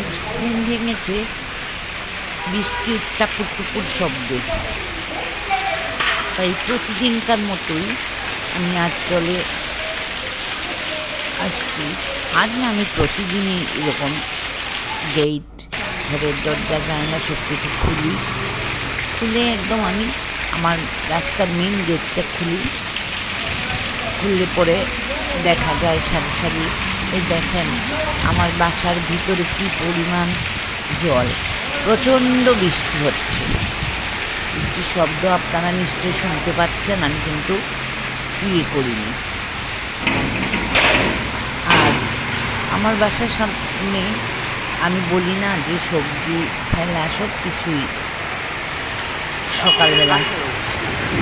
আজ ঘুম ভেঙেছে, বৃষ্টির টাপুর টুপুর শব্দে। তাই প্রতিদিনকার মতোই আমি আজ চলে আসছি। আজ না আমি প্রতিদিনই এরকম গেট ঘরের দরজা, জানলা সব কিছু খুলি। খুলে একদম আমি আমার রাস্তার মেন গেটটা খুলি। খুললে পরে দেখা যায় সারি সারি এই দেখেন আমার বাসার ভিতরে কি পরিমাণ জল। প্রচণ্ড বৃষ্টি হচ্ছে। বৃষ্টির শব্দ আপনারা নিশ্চয়ই শুনতে পাচ্ছেন, আমি কিন্তু ইয়ে করিনি। আর আমার বাসার সামনে আমি বলি না যে সবজি ফেলা সব কিছুই সকালবেলা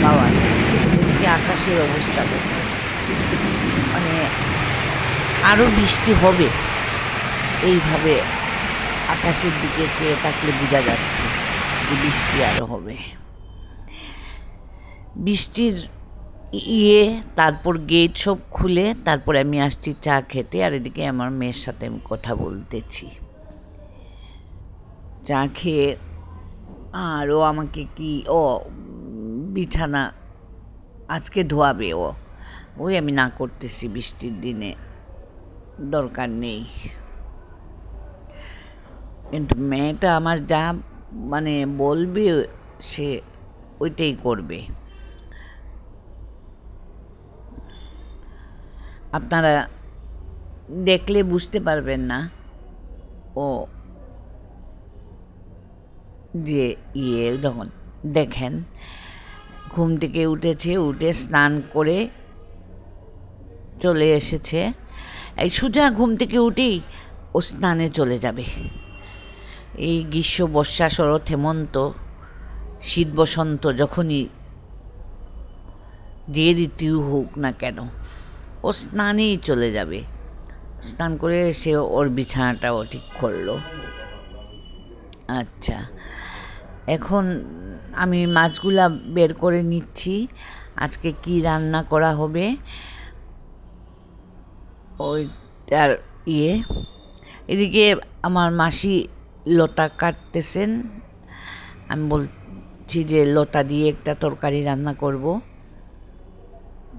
পাওয়া যায়। আকাশের অবস্থা মানে আরও বৃষ্টি হবে। এইভাবে আকাশের দিকে চেয়ে থাকলে বোঝা যাচ্ছে যে বৃষ্টি আরও হবে। বৃষ্টির ইয়ে তারপর গেট সব খুলে, তারপরে আমি আসছি চা খেতে। আর এদিকে আমার মেয়ের সাথে আমি কথা বলতেছি। চা খেয়ে আর ও আমাকে কি, ও বিছানা আজকে ধোয়াবে ও। ওই আমি না করতেছি বৃষ্টির দিনে। দরকার নেই। কিন্তু মেয়েটা আমার যা মানে বলবে, সে ওইটাই করবে। আপনারা দেখলে বুঝতে পারবেন না, ও যে ইয়ে যখন দেখেন, ঘুম থেকে উঠেছে, উঠে স্নান করে চলে এসেছে। সোজা ঘুম থেকে উঠেই ও স্নানে চলে যাবে। এই গ্রীষ্ম, বর্ষা, শরৎ, হেমন্ত, শীত, বসন্ত যখনই যে ঋতু হোক না কেন, ও স্নানেই চলে যাবে। স্নান করে সে ওর বিছানাটাও ঠিক করল। আচ্ছা এখন আমি মাছগুলা বের করে নিচ্ছি। আজকে কি রান্না করা হবে? ওইটার ইয়ে। এদিকে আমার মাসি লতা কাটতেছেন। আমি বলছি যে লতা দিয়ে একটা তরকারি রান্না করব।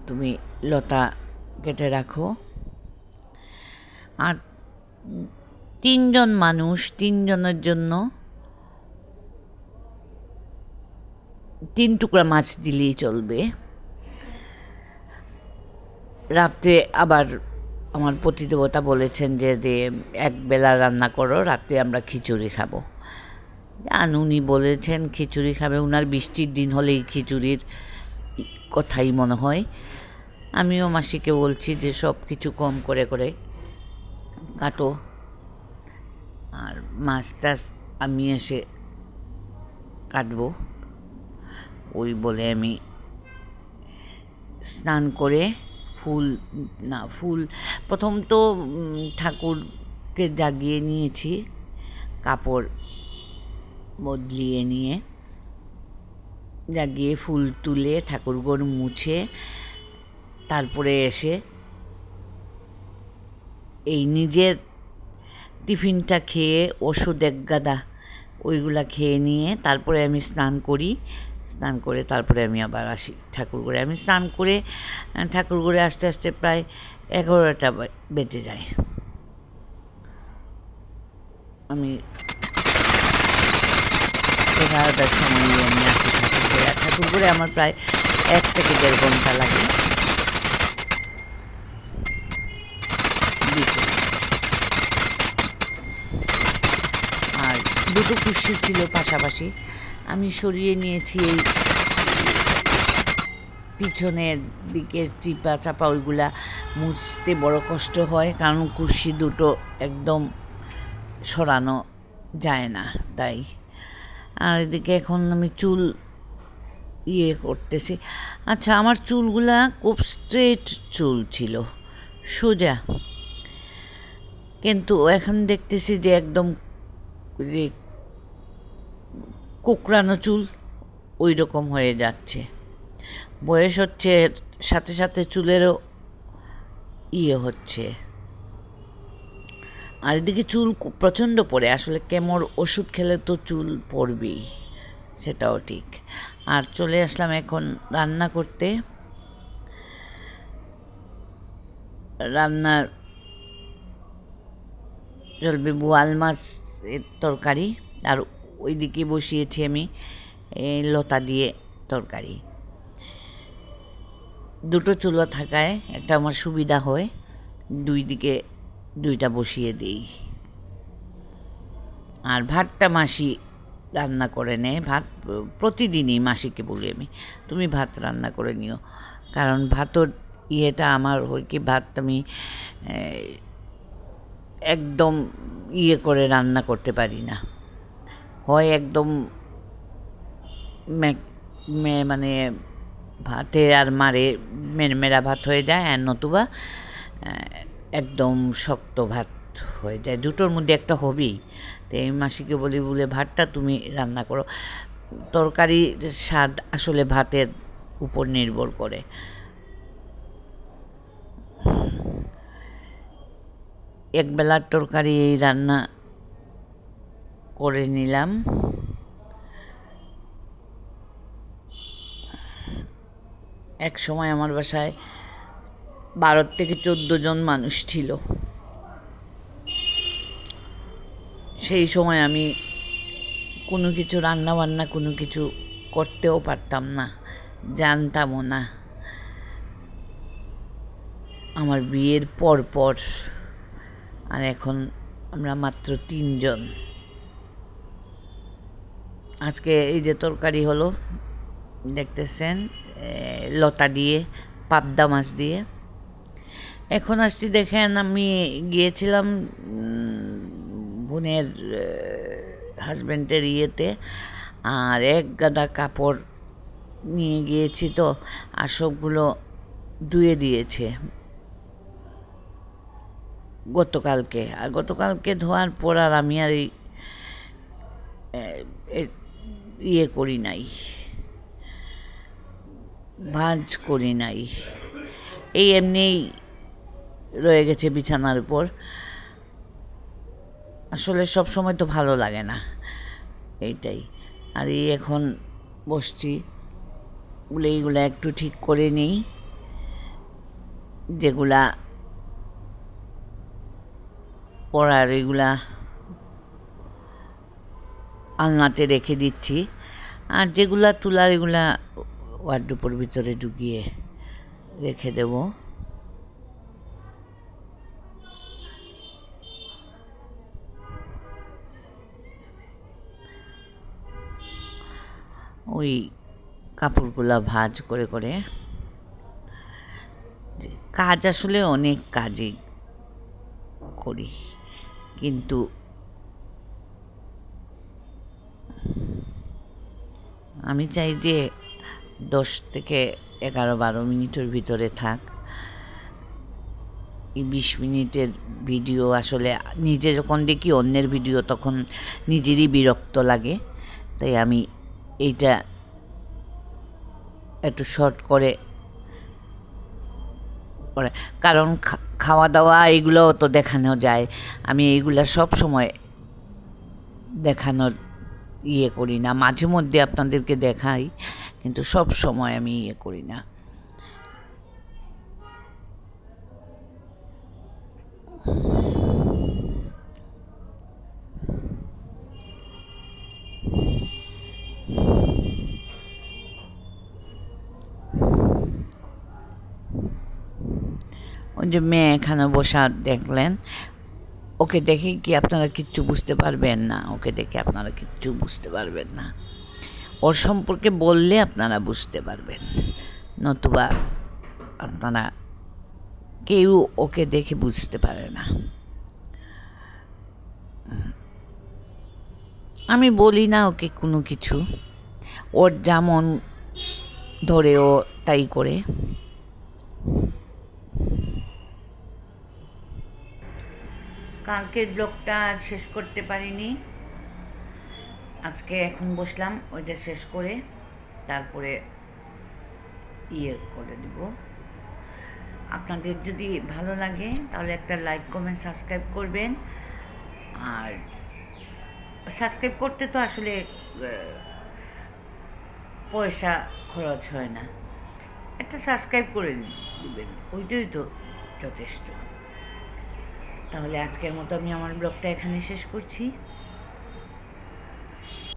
তুমি লতা কেটে রাখো। আর তিনজন মানুষ, তিনজনের জন্য তিন টুকরা মাছ দিলেই চলবে। রাত্রে আবার আমার প্রতিদেবতা বলেছেন যে এক বেলা রান্না করো রাতে আমরা খিচুড়ি খাব। জান, উনি বলেছেন খিচুড়ি খাবে, উনার বৃষ্টির দিন হলেই খিচুড়ির কথাই মনে হয়। আমিও মাসিকে বলছি যে, সব কিছু কম করে করে কাটো। আর মাছ টাছ আমি এসে কাটবো। ওই বলে আমি স্নান করে ফুল, না, ফুল, প্রথম তো ঠাকুরকে জাগিয়ে নিয়েছি, কাপড় বদলিয়ে নিয়ে, জাগিয়ে ফুল তুলে ঠাকুরঘর মুছে, তারপরে এসে এই নিজের টিফিনটা খেয়ে, ওষুধ এক গাদা ওইগুলা খেয়ে নিয়ে, তারপরে আমি স্নান করি স্নান করে তারপরে আমি আবার আসি ঠাকুর ঘরে আমি স্নান করে ঠাকুর ঘরে আস্তে আস্তে প্রায় এগারোটা বেজে যায়। আমি এগারোটার সময় আমি আসি ঠাকুর ঘরে আর ঠাকুর ঘরে আমার প্রায় এক থেকে দেড় ঘণ্টা লাগে। আর দুটো কুর্সি ছিল পাশাপাশি। আমি সরিয়ে নিয়েছি এই পিছনের দিকে চিপা চাপা, ওইগুলা মুছতে বড় কষ্ট হয়, কারণ কুর্সি দুটো একদম সরানো যায় না তাই। আর এদিকে এখন আমি চুল ইয়ে করতেছি। আচ্ছা আমার চুলগুলা খুব স্ট্রেট চুল ছিল, সোজা। কিন্তু এখন দেখতেছি যে একদম কোকড়ানো চুল ওই রকম হয়ে যাচ্ছে। বয়স হচ্ছে, সাথে সাথে চুলেরও ইয়ে হচ্ছে। আর এদিকে চুল প্রচণ্ড পড়ে, আসলে কেমর ওষুধ খেলে তো চুল পড়বেই, সেটাও ঠিক। আর চলে আসলাম এখন রান্না করতে। রান্নার চলবে বোয়াল মাছ তরকারি আর ওইদিকে বসিয়েছি আমি লতা দিয়ে তরকারি। দুটো চুলো থাকায় একটা আমার সুবিধা হয় দুই দিকে দুইটা বসিয়ে দিই। আর ভাতটা মাসি রান্না করে নেয়, ভাত প্রতিদিনই মাসিকে বলি আমি, তুমি ভাত রান্না করে নিও। কারণ ভাতর ইয়েটা আমার হয় কি, ভাত আমি একদম ইয়ে করে রান্না করতে পারি না। হয় একদম মানে ভাতে আর মারে মেরমেরা ভাত হয়ে যায় আর নতুবা একদম শক্ত ভাত হয়ে যায়। দুটোর মধ্যে একটা হবেই। তো এই মাসিকে বলি, বলে ভাতটা তুমি রান্না করো। তরকারির স্বাদ আসলে ভাতের উপর নির্ভর করে। একবেলার তরকারি, এই রান্না করে নিলাম। এক সময় আমার বাসায় বারো থেকে চোদ্দ জন মানুষ ছিল। সেই সময় আমি কোনো কিছু রান্না বান্না কোনো কিছু করতেও পারতাম না, জানতামও না। আমার বিয়ের পর পর আর এখন আমরা মাত্র তিনজন। আজকে এই যে তরকারি হলো, দেখতেছেন লতা দিয়ে, পাবদা মাছ দিয়ে। এখন আসছি, দেখেন, আমি গিয়েছিলাম বোনের হাজব্যান্ডের ইয়েতে, আর এক গাদা কাপড় নিয়ে গিয়েছি তো, আর সবগুলো ধুয়ে দিয়েছে। গতকালকে, আর গতকালকে ধোয়ার পর আর আমি আর এই ইয়ে করি নাই, ভাঁজ করি নাই। এই এমনিই রয়ে গেছে বিছানার উপর। আসলে সব সময় তো ভালো লাগে না, এইটাই। আর এই এখন বসছি এইগুলা একটু ঠিক করে নিই, যেগুলা পড়ার এগুলা আলনাতে রেখে দিচ্ছি। আর যেগুলা তুলার এগুলা ওয়ার্ডরোবের ভিতরে ঢুকিয়ে রেখে দেব। ওই কাপড়গুলা ভাজ করে করে। কাজ আসলে অনেক কাজই করি, কিন্তু আমি চাই যে দশ থেকে এগারো বারো মিনিটের ভিতরে থাক। এই বিশ মিনিটের ভিডিও আসলে নিজে যখন দেখি অন্যের ভিডিও তখন নিজেরই বিরক্ত লাগে। তাই আমি এইটা একটু শর্ট করে করে কারণ খাওয়া দাওয়া এগুলোও তো দেখানো যায়। আমি এইগুলা সব সময় দেখানোর ইয়ে করি না, মাঝে মধ্যে আপনাদেরকে দেখাই, কিন্তু সব সময় আমি ইয়ে করি না। ওই যে মেয়ে এখানে বসা দেখলেন ওকে দেখে কি আপনারা কিচ্ছু বুঝতে পারবেন না? ওকে দেখে আপনারা কিচ্ছু বুঝতে পারবেন না। ওর সম্পর্কে বললে আপনারা বুঝতে পারবেন। নতুবা আপনারা কেউ ওকে দেখে বুঝতে পারে না। আমি বলি না ওকে কোনো কিছু। ওর যেমন ধরে ও তাই করে। কালকের ব্লগটা আর শেষ করতে পারিনি। আজকে এখন বসলাম, ওইটা শেষ করে তারপরে ইয়ে করে দিব। আপনাদের যদি ভালো লাগে, তাহলে একটা লাইক, কমেন্ট, সাবস্ক্রাইব করবেন। আর সাবস্ক্রাইব করতে তো আসলে পয়সা খরচ হয় না। একটা সাবস্ক্রাইব করে দিবেন, ওইটাই তো যথেষ্ট। তাহলে আজকের মতো আমি আমার ব্লগটা এখানে শেষ করছি।